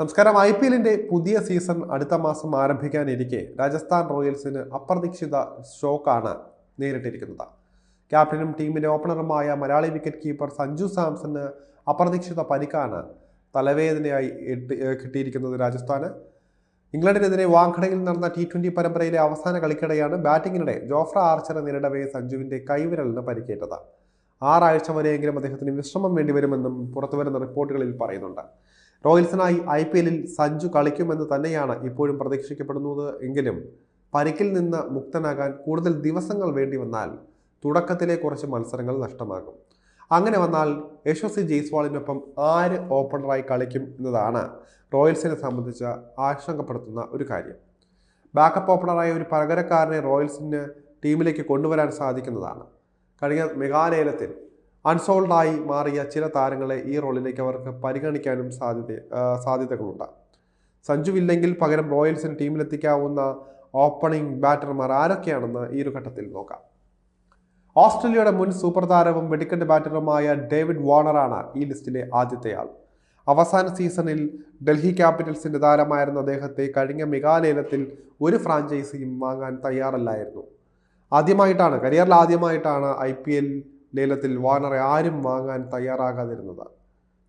നമസ്കാരം. I P എല്ലിന്റെ പുതിയ സീസൺ അടുത്ത മാസം ആരംഭിക്കാനിരിക്കെ രാജസ്ഥാൻ റോയൽസിന് അപ്രതീക്ഷിത ഷോക്കാണ് നേരിട്ടിരിക്കുന്നത്. ക്യാപ്റ്റനും ടീമിന്റെ ഓപ്പണറുമായ മലയാളി വിക്കറ്റ് കീപ്പർ സഞ്ജു സാംസന് അപ്രതീക്ഷിത പരിക്കാണ് തലവേദനയായി കിട്ടിയിരിക്കുന്നത് രാജസ്ഥാന്. ഇംഗ്ലണ്ടിനെതിരെ വാങ്കടയിൽ നടന്ന ടി ട്വന്റി പരമ്പരയിലെ അവസാന കളിക്കിടെയാണ് ബാറ്റിങ്ങിനിടെ ജോഫ്ര ആർച്ചറെ നേരിടവേ സഞ്ജുവിന്റെ കൈവിരലിന് പരിക്കേറ്റത്. ആറാഴ്ച വരെയെങ്കിലും അദ്ദേഹത്തിന് വിശ്രമം വേണ്ടിവരുമെന്നും പുറത്തുവരുന്ന റിപ്പോർട്ടുകളിൽ പറയുന്നുണ്ട്. റോയൽസിനായി ഐ പി എല്ലിൽ സഞ്ജു കളിക്കുമെന്ന് തന്നെയാണ് ഇപ്പോഴും പ്രതീക്ഷിക്കപ്പെടുന്നത്. എങ്കിലും പരിക്കിൽ നിന്ന് മുക്തനാകാൻ കൂടുതൽ ദിവസങ്ങൾ വേണ്ടി വന്നാൽ തുടക്കത്തിലെ കുറച്ച് മത്സരങ്ങൾ നഷ്ടമാകും. അങ്ങനെ വന്നാൽ യശസ്വി ജയ്സ്വാളിനൊപ്പം ആര് ഓപ്പണറായി കളിക്കും എന്നതാണ് റോയൽസിനെ സംബന്ധിച്ച് ആശങ്കപ്പെടുത്തുന്ന ഒരു കാര്യം. ബാക്കപ്പ് ഓപ്പണറായ ഒരു പകരക്കാരനെ റോയൽസിന് ടീമിലേക്ക് കൊണ്ടുവരാൻ സാധിക്കുന്നതാണ്. കഴിഞ്ഞ മെഗാലേലത്തിൽ അൺസോൾഡായി മാറിയ ചില താരങ്ങളെ ഈ റോളിലേക്ക് അവർക്ക് പരിഗണിക്കാനും സാധ്യത സാധ്യതകളുണ്ട്. സഞ്ജുവില്ലെങ്കിൽ പകരം റോയൽസിന് ടീമിലെത്തിക്കാവുന്ന ഓപ്പണിംഗ് ബാറ്റർമാർ ആരൊക്കെയാണെന്ന് ഈ ഒരു ഘട്ടത്തിൽ നോക്കാം. ഓസ്ട്രേലിയയുടെ മുൻ സൂപ്പർ താരവും വെടിക്കെട്ട് ബാറ്ററുമായ ഡേവിഡ് വാണറാണ് ഈ ലിസ്റ്റിലെ ആദ്യത്തെയാൾ അവസാന സീസണിൽ ഡൽഹി ക്യാപിറ്റൽസിന്റെ താരമായിരുന്ന അദ്ദേഹത്തെ കഴിഞ്ഞ മെഗാലേലത്തിൽ ഒരു ഫ്രാഞ്ചൈസിയും വാങ്ങാൻ തയ്യാറല്ലായിരുന്നു. ആദ്യമായിട്ടാണ് കരിയറിൽ ആദ്യമായിട്ടാണ് ഐ പി എൽ ലേലത്തിൽ വാർണറെ ആരും വാങ്ങാൻ തയ്യാറാകാതിരുന്നത്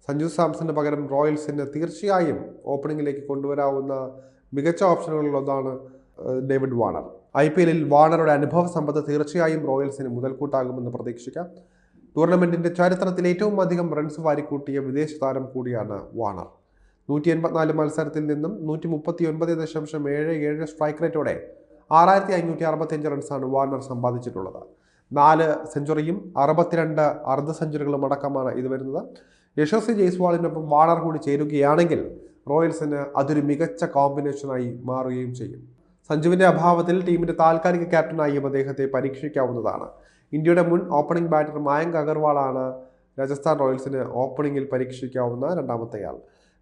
സഞ്ജു സാംസന് പകരം റോയൽസിന് തീർച്ചയായും ഓപ്പണിംഗിലേക്ക് കൊണ്ടുവരാവുന്ന മികച്ച ഓപ്ഷനുകളിൽ ഒന്നാണ് ഡേവിഡ് വാണർ. ഐ പി എല്ലിൽ വാണറുടെ അനുഭവ സമ്പത്ത് തീർച്ചയായും റോയൽസിന് മുതൽക്കൂട്ടാകുമെന്ന് പ്രതീക്ഷിക്കാം. ടൂർണമെന്റിന്റെ ചരിത്രത്തിൽ ഏറ്റവും അധികം റൺസ് വാരിക്കൂട്ടിയ വിദേശ താരം കൂടിയാണ് വാണർ. നൂറ്റി എൺപത്തിനാല് മത്സരത്തിൽ നിന്നും നൂറ്റി മുപ്പത്തി ഒൻപത് ദശാംശം ഏഴ് ഏഴ് സ്ട്രൈക്ക് റേറ്റോടെ ആറായിരത്തി അഞ്ഞൂറ്റി അറുപത്തിയഞ്ച് റൺസാണ് വാർണർ സമ്പാദിച്ചിട്ടുള്ളത്. നാല് സെഞ്ചുറിയും അറുപത്തിരണ്ട് അർദ്ധ സെഞ്ചുറികളും അടക്കമാണ് ഇത് വരുന്നത്. യശസ്വി ജയ്സ്വാളിനൊപ്പം വാളർ കൂടി ചേരുകയാണെങ്കിൽ റോയൽസിന് അതൊരു മികച്ച കോമ്പിനേഷനായി മാറുകയും ചെയ്യും. സഞ്ജുവിന്റെ അഭാവത്തിൽ ടീമിന്റെ താൽക്കാലിക ക്യാപ്റ്റനായും അദ്ദേഹത്തെ പരീക്ഷിക്കാവുന്നതാണ്. ഇന്ത്യയുടെ മുൻ ഓപ്പണിംഗ് ബാറ്റർ മായങ്ക് അഗർവാളാണ് രാജസ്ഥാൻ റോയൽസിന് ഓപ്പണിംഗിൽ പരീക്ഷിക്കാവുന്ന രണ്ടാമത്തെയാൾ.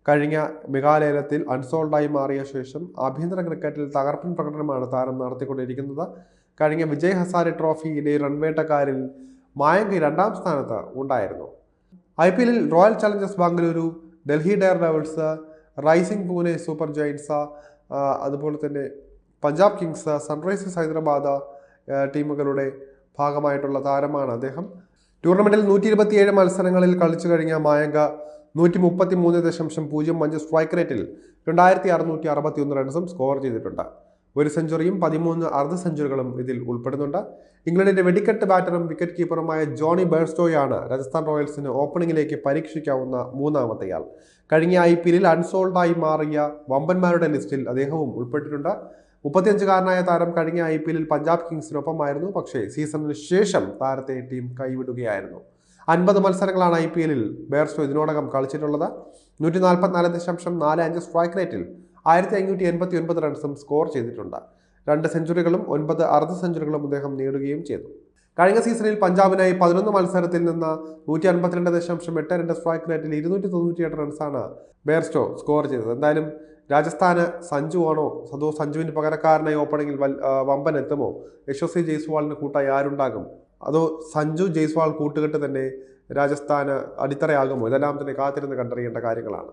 കഴിഞ്ഞ മെഗാലയലത്തിൽ അൺസോൾഡായി മാറിയ ശേഷം ആഭ്യന്തര ക്രിക്കറ്റിൽ തകർപ്പൻ പ്രകടനമാണ് താരം നടത്തിക്കൊണ്ടിരിക്കുന്നത്. കഴിഞ്ഞ വിജയ് ഹസാരെ ട്രോഫിയിലെ റൺവേട്ടക്കാരിൽ മായങ്കി രണ്ടാം സ്ഥാനത്ത് ഉണ്ടായിരുന്നു. ഐ പി എല്ലിൽ Royal Challengers Bengaluru Delhi Daredevils Rising Pune Super Giants അതുപോലെ തന്നെ പഞ്ചാബ് കിങ്സ് സൺറൈസേഴ്സ് ഹൈദരാബാദ് ടീമുകളുടെ ഭാഗമായിട്ടുള്ള താരമാണ് അദ്ദേഹം. ടൂർണമെന്റിൽ നൂറ്റി ഇരുപത്തിയേഴ് മത്സരങ്ങളിൽ കളിച്ചു കഴിഞ്ഞ മായങ്ക നൂറ്റി മുപ്പത്തി മൂന്ന് ദശാംശം പൂജ്യം അഞ്ച് സ്ട്രൈക്ക് റേറ്റിൽ രണ്ടായിരത്തി അറുന്നൂറ്റി അറുപത്തി ഒന്ന് റൺസും സ്കോർ ചെയ്തിട്ടുണ്ട്. ഒരു സെഞ്ചുറിയും പതിമൂന്ന് അർദ്ധ സെഞ്ചുറികളും ഇതിൽ ഉൾപ്പെടുന്നുണ്ട്. ഇംഗ്ലണ്ടിന്റെ വെടിക്കെട്ട് ബാറ്ററും വിക്കറ്റ് കീപ്പറുമായ ജോണി ബേർസ്റ്റോയാണ് രാജസ്ഥാൻ റോയൽസിന് ഓപ്പണിംഗിലേക്ക് പരീക്ഷിക്കാവുന്ന മൂന്നാമത്തെയാൾ. കഴിഞ്ഞ ഐ പി എല്ലിൽ അൺസോൾഡായി മാറിയ വമ്പന്മാരുടെ ലിസ്റ്റിൽ അദ്ദേഹവും ഉൾപ്പെട്ടിട്ടുണ്ട്. മുപ്പത്തിയഞ്ചുകാരനായ താരം കഴിഞ്ഞ ഐ പി എല്ലിൽ പഞ്ചാബ് കിങ്സിനൊപ്പമായിരുന്നു. പക്ഷേ സീസണിന് ശേഷം താരത്തെ ടീം കൈവിടുകയായിരുന്നു. അൻപത് മത്സരങ്ങളാണ് ഐ പി എല്ലിൽ ബേർസ്റ്റോ ഇതിനോടകം കളിച്ചിട്ടുള്ളത്. നൂറ്റി നാൽപ്പത്തിനാല് ദശാംശം നാല് അഞ്ച് സ്ട്രൈക്ക് റേറ്റിൽ ആയിരത്തി അഞ്ഞൂറ്റി എൺപത്തി ഒൻപത് റൺസും സ്കോർ ചെയ്തിട്ടുണ്ട്. രണ്ട് സെഞ്ചുറികളും ഒൻപത് അർദ്ധ സെഞ്ചുറികളും അദ്ദേഹം നേടുകയും ചെയ്തു. കഴിഞ്ഞ സീസണിൽ പഞ്ചാബിനായി പതിനൊന്ന് മത്സരത്തിൽ നിന്ന് നൂറ്റി അൻപത്തിരണ്ട് ദശാംശം എട്ട് രണ്ട് സ്ട്രൈക്ക് റേറ്റിൽ ഇരുന്നൂറ്റി തൊണ്ണൂറ്റിയെട്ട് റൺസാണ് ബേർസ്റ്റോ സ്കോർ ചെയ്തത്. എന്തായാലും രാജസ്ഥാന് സഞ്ജു ആണോ? അതോ സഞ്ജുവിന് പകരക്കാരനായി ഓപ്പണിംഗിൽ വമ്പൻ എത്തുമോ? യശസ്വി ജയ്സ്വാളിന് കൂട്ടായി ആരുണ്ടാകും? അതോ സഞ്ജു ജയ്സ്വാൾ കൂട്ടുകെട്ട് തന്നെ രാജസ്ഥാന് അടിത്തറയാകുമോ? ഇതെല്ലാം തന്നെ കാത്തിരുന്ന് കണ്ടറിയേണ്ട കാര്യങ്ങളാണ്.